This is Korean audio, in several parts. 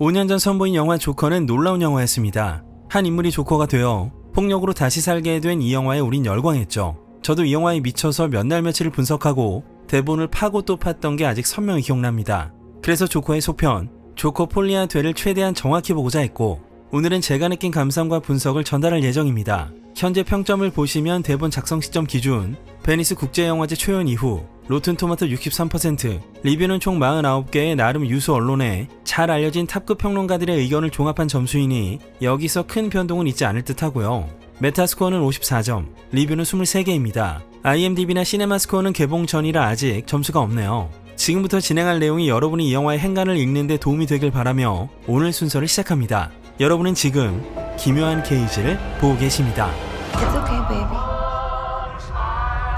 5년 전 선보인 영화 조커는 놀라운 영화였습니다. 한 인물이 조커가 되어 폭력으로 다시 살게 된 이 영화에 우린 열광했죠. 저도 이 영화에 미쳐서 몇 날 며칠을 분석하고 대본을 파고 또 팠던 게 아직 선명히 기억납니다. 그래서 조커의 소편, 조커 폴리아 되를 최대한 정확히 보고자 했고 오늘은 제가 느낀 감상과 분석을 전달할 예정입니다. 현재 평점을 보시면 대본 작성 시점 기준 베니스 국제영화제 초연 이후 로튼 토마토 63%, 리뷰는 총 49개의 나름 유수 언론에 잘 알려진 탑급 평론가들의 의견을 종합한 점수이니 여기서 큰 변동은 있지 않을 듯 하고요. 메타스코어는 54점, 리뷰는 23개입니다. IMDb나 시네마스코어는 개봉 전이라 아직 점수가 없네요. 지금부터 진행할 내용이 여러분이 이 영화의 행간을 읽는데 도움이 되길 바라며 오늘 순서를 시작합니다. 여러분은 지금 기묘한 게이지를 보고 계십니다. It's okay, baby.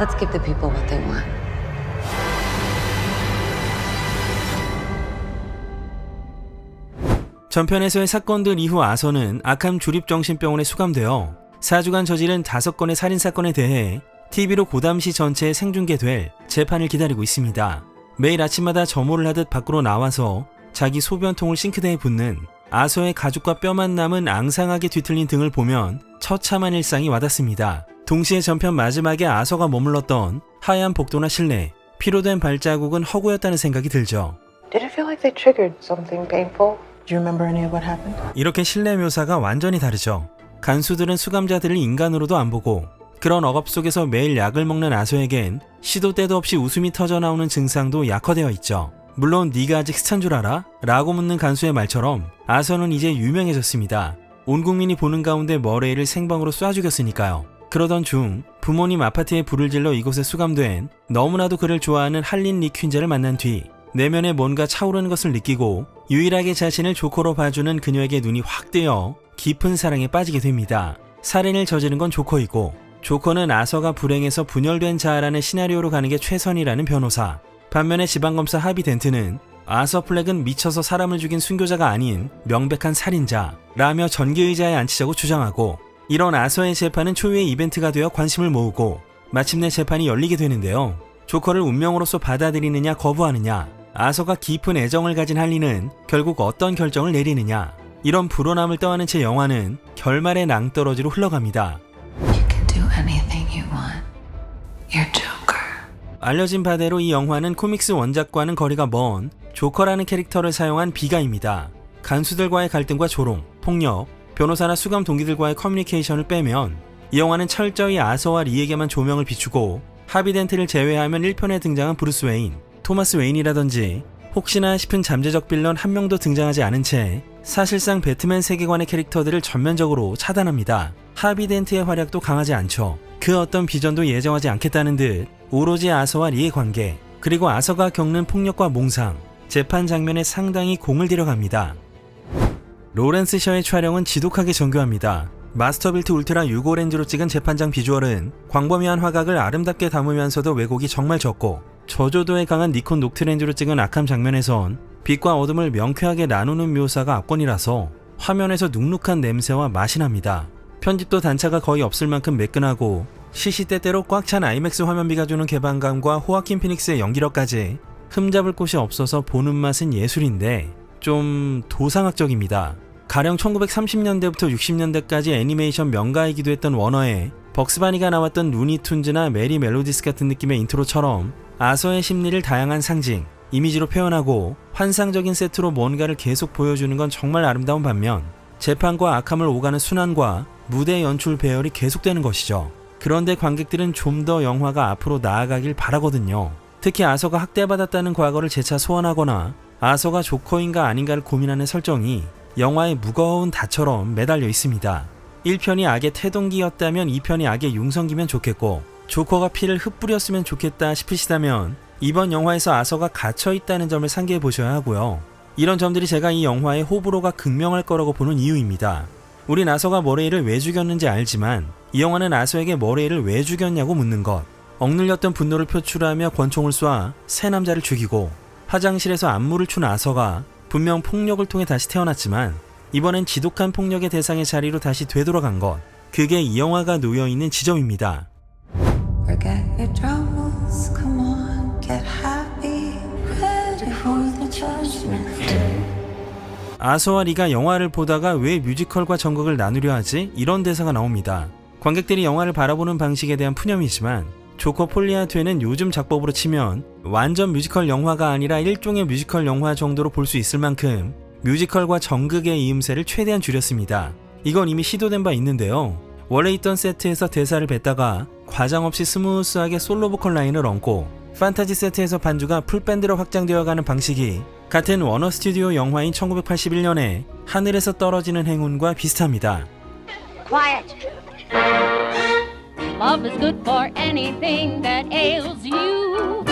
Let's give the people what they want. 전편에서의 사건들 이후 아서는 아캄 주립정신병원에 수감되어 4주간 저지른 5건의 살인사건에 대해 TV로 고담시 전체에 생중계될 재판을 기다리고 있습니다. 매일 아침마다 점호를 하듯 밖으로 나와서 자기 소변통을 싱크대에 붓는 아서의 가죽과 뼈만 남은 앙상하게 뒤틀린 등을 보면 처참한 일상이 와닿습니다. 동시에 전편 마지막에 아서가 머물렀던 하얀 복도나 실내, 피로된 발자국은 허구였다는 생각이 들죠. Did it feel like they triggered something painful? 이렇게 실내 묘사가 완전히 다르죠. 간수들은 수감자들을 인간으로도 안 보고 그런 억압 속에서 매일 약을 먹는 아소에겐 시도 때도 없이 웃음이 터져 나오는 증상도 약화되어 있죠. 물론 네가 아직 스찬 줄 알아? 라고 묻는 간수의 말처럼 아서는 이제 유명해졌습니다. 온 국민이 보는 가운데 머레이를 생방으로 쏴 죽였으니까요. 그러던 중 부모님 아파트에 불을 질러 이곳에 수감된 너무나도 그를 좋아하는 할린 리퀸제를 만난 뒤 내면에 뭔가 차오르는 것을 느끼고 유일하게 자신을 조커로 봐주는 그녀에게 눈이 확 뜨여 깊은 사랑에 빠지게 됩니다. 살인을 저지른 건 조커이고 조커는 아서가 불행해서 분열된 자아라는 시나리오로 가는 게 최선이라는 변호사. 반면에 지방검사 하비 덴트는 아서 플렉은 미쳐서 사람을 죽인 순교자가 아닌 명백한 살인자라며 전기의자에 앉히자고 주장하고 이런 아서의 재판은 초유의 이벤트가 되어 관심을 모으고 마침내 재판이 열리게 되는데요. 조커를 운명으로서 받아들이느냐 거부하느냐 아서가 깊은 애정을 가진 할리는 결국 어떤 결정을 내리느냐 이런 불온함을 떠안은 채 영화는 결말의 낭떠러지로 흘러갑니다. 알려진 바대로 이 영화는 코믹스 원작과는 거리가 먼 조커라는 캐릭터를 사용한 비가입니다. 간수들과의 갈등과 조롱, 폭력, 변호사나 수감 동기들과의 커뮤니케이션을 빼면 이 영화는 철저히 아서와 리에게만 조명을 비추고 하비덴트를 제외하면 1편에 등장한 브루스 웨인, 토마스 웨인이라든지 혹시나 싶은 잠재적 빌런 한 명도 등장하지 않은 채 사실상 배트맨 세계관의 캐릭터들을 전면적으로 차단합니다. 하비 덴트의 활약도 강하지 않죠. 그 어떤 비전도 예정하지 않겠다는 듯 오로지 아서와 리의 관계 그리고 아서가 겪는 폭력과 몽상 재판 장면에 상당히 공을 들여갑니다. 로렌스 셔의 촬영은 지독하게 정교합니다. 마스터빌트 울트라 6호렌즈로 찍은 재판장 비주얼은 광범위한 화각을 아름답게 담으면서도 왜곡이 정말 적고 저조도에 강한 니콘 녹트렌즈로 찍은 악함 장면에선 빛과 어둠을 명쾌하게 나누는 묘사가 압권이라서 화면에서 눅눅한 냄새와 맛이 납니다. 편집도 단차가 거의 없을 만큼 매끈하고 시시때때로 꽉 찬 아이맥스 화면비가 주는 개방감과 호아킨 피닉스의 연기력까지 흠잡을 곳이 없어서 보는 맛은 예술인데 좀 도상학적입니다. 가령 1930년대부터 60년대까지 애니메이션 명가이기도 했던 워너의 벅스바니가 나왔던 루니툰즈나 메리 멜로디스 같은 느낌의 인트로처럼 아서의 심리를 다양한 상징, 이미지로 표현하고 환상적인 세트로 뭔가를 계속 보여주는 건 정말 아름다운 반면 재판과 악함을 오가는 순환과 무대 연출 배열이 계속되는 것이죠. 그런데 관객들은 좀 더 영화가 앞으로 나아가길 바라거든요. 특히 아서가 학대받았다는 과거를 재차 소환하거나 아서가 조커인가 아닌가를 고민하는 설정이 영화의 무거운 다처럼 매달려 있습니다. 1편이 악의 태동기였다면 2편이 악의 융성기면 좋겠고 조커가 피를 흩뿌렸으면 좋겠다 싶으시다면 이번 영화에서 아서가 갇혀 있다는 점을 상기해 보셔야 하고요. 이런 점들이 제가 이 영화의 호불호가 극명할 거라고 보는 이유입니다. 우린 아서가 머레이를 왜 죽였는지 알지만 이 영화는 아서에게 머레이를 왜 죽였냐고 묻는 것. 억눌렸던 분노를 표출하며 권총을 쏴새 남자를 죽이고 화장실에서 안무를 춘 아서가 분명 폭력을 통해 다시 태어났지만 이번엔 지독한 폭력의 대상의 자리로 다시 되돌아간 것. 그게 이 영화가 놓여 있는 지점입니다. Forget your troubles. Come on, get happy. Ready for the judgment. 아서와 리가 영화를 보다가 왜 뮤지컬과 전극을 나누려 하지? 이런 대사가 나옵니다. 관객들이 영화를 바라보는 방식에 대한 푸념이지만 조커 폴리아 2는 요즘 작법으로 치면 완전 뮤지컬 영화가 아니라 일종의 뮤지컬 영화 정도로 볼 수 있을 만큼 뮤지컬과 정극의 이음새를 최대한 줄였습니다. 이건 이미 시도된 바 있는데요. 원래 있던 세트에서 대사를 뱉다가 과장 없이 스무스하게 솔로 보컬 라인을 얹고 판타지 세트에서 반주가 풀밴드로 확장되어 가는 방식이 같은 워너 스튜디오 영화인 1981년에 하늘에서 떨어지는 행운과 비슷합니다. Quiet. Love is good for anything that ails you.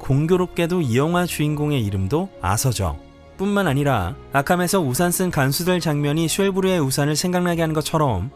공교롭게도 이 영화 주인공의 이름도 아서죠. 뿐만 아니라 아캄에서 우산 쓴 간수들 장면이 쉘브르의 우산을 생각나게 하는 것처럼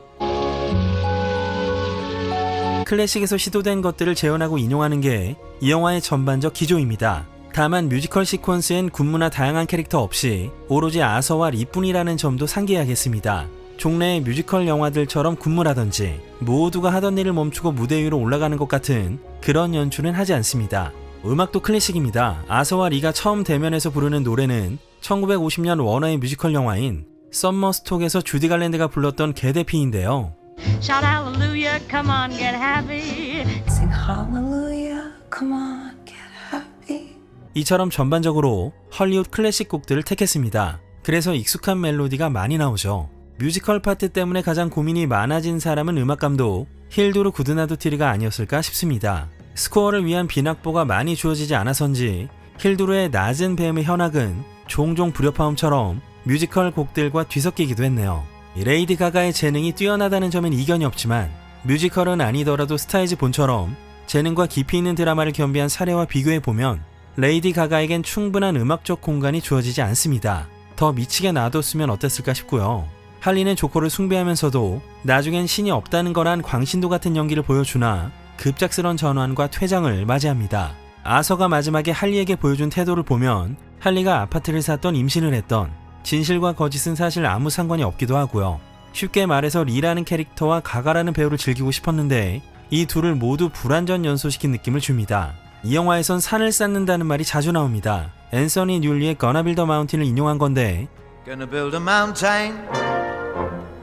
클래식에서 시도된 것들을 재현하고 인용하는 게 이 영화의 전반적 기조입니다. 다만 뮤지컬 시퀀스엔 군무나 다양한 캐릭터 없이 오로지 아서와 리뿐이라는 점도 상기해야겠습니다. 종래의 뮤지컬 영화들처럼 군무라든지 모두가 하던 일을 멈추고 무대 위로 올라가는 것 같은 그런 연출은 하지 않습니다. 음악도 클래식입니다. 아서와 리가 처음 대면해서 부르는 노래는 1950년 워너의 뮤지컬 영화인 썸머 스톡에서 주디 갈랜드가 불렀던 개대피인데요. Shout hallelujah, come on, get happy. Sing hallelujah. Come on, get happy. 이처럼 전반적으로 헐리우드 클래식 곡들을 택했습니다. 그래서 익숙한 멜로디가 많이 나오죠. 뮤지컬 파트 때문에 가장 고민이 많아진 사람은 음악 감독 힐도르 구드나도티리가 아니었을까 싶습니다. 스코어를 위한 비낙보가 많이 주어지지 않아서인지 힐도르의 낮은 뱀의 현악은 종종 불협화음처럼 뮤지컬 곡들과 뒤섞이기도 했네요. 이 레이디 가가의 재능이 뛰어나다는 점엔 이견이 없지만 뮤지컬은 아니더라도 스타이즈 본처럼 재능과 깊이 있는 드라마를 겸비한 사례와 비교해 보면 레이디 가가에겐 충분한 음악적 공간이 주어지지 않습니다. 더 미치게 놔뒀으면 어땠을까 싶고요. 할리는 조커를 숭배하면서도 나중엔 신이 없다는 거란 광신도 같은 연기를 보여주나 급작스런 전환과 퇴장을 맞이합니다. 아서가 마지막에 할리에게 보여준 태도를 보면 할리가 아파트를 샀던 임신을 했던 진실과 거짓은 사실 아무 상관이 없기도 하고요. 쉽게 말해서 리라는 캐릭터와 가가라는 배우를 즐기고 싶었는데 이 둘을 모두 불완전 연소시킨 느낌을 줍니다. 이 영화에선 산을 쌓는다는 말이 자주 나옵니다. 앤서니 뉴리의 Gonna Build a Mountain을 인용한 건데.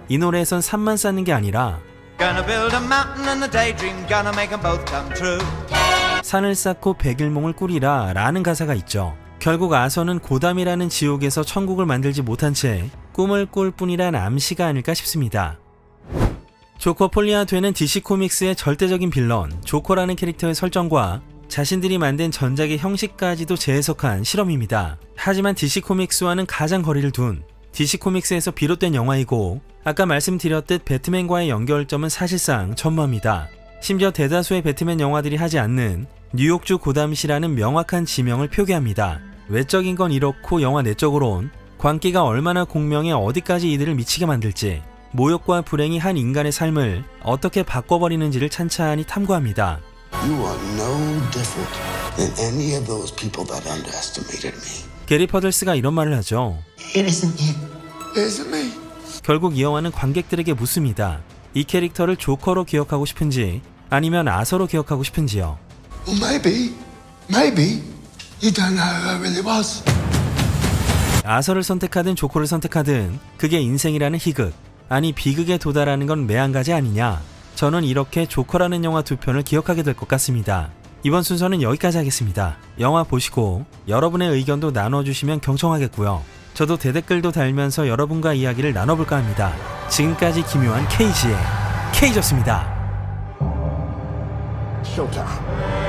이 노래에선 산만 쌓는 게 아니라. 산을 쌓고 백일몽을 꾸리라 라는 가사가 있죠. 결국 아서는 고담이라는 지옥에서 천국을 만들지 못한 채 꿈을 꿀 뿐이란 암시가 아닐까 싶습니다. 조커 폴리아 되는 DC 코믹스의 절대적인 빌런 조커라는 캐릭터의 설정과 자신들이 만든 전작의 형식까지도 재해석한 실험입니다. 하지만 DC 코믹스와는 가장 거리를 둔 DC 코믹스에서 비롯된 영화이고 아까 말씀드렸듯 배트맨과의 연결점은 사실상 전무합니다. 심지어 대다수의 배트맨 영화들이 하지 않는 뉴욕주 고담시라는 명확한 지명을 표기합니다. 외적인 건 이렇고 영화 내적으론 광기가 얼마나 공명에 어디까지 이들을 미치게 만들지 모욕과 불행이 한 인간의 삶을 어떻게 바꿔버리는지를 찬찬히 탐구합니다. You are no different than any of those people that underestimated me. 게리 퍼들스가 이런 말을 하죠. It isn't you. It isn't me. 결국 이 영화는 관객들에게 묻습니다. 이 캐릭터를 조커로 기억하고 싶은지 아니면 아서로 기억하고 싶은지요. Well, maybe, maybe. You don't know who I really was. 아서를 선택하든 조커를 선택하든 그게 인생이라는 희극 아니 비극에 도달하는 건 매한가지 아니냐. 저는 이렇게 조커라는 영화 두 편을 기억하게 될 것 같습니다. 이번 순서는 여기까지 하겠습니다. 영화 보시고 여러분의 의견도 나눠주시면 경청하겠고요. 저도 대댓글도 달면서 여러분과 이야기를 나눠볼까 합니다. 지금까지 기묘한 KG의 K졌습니다. Showtime.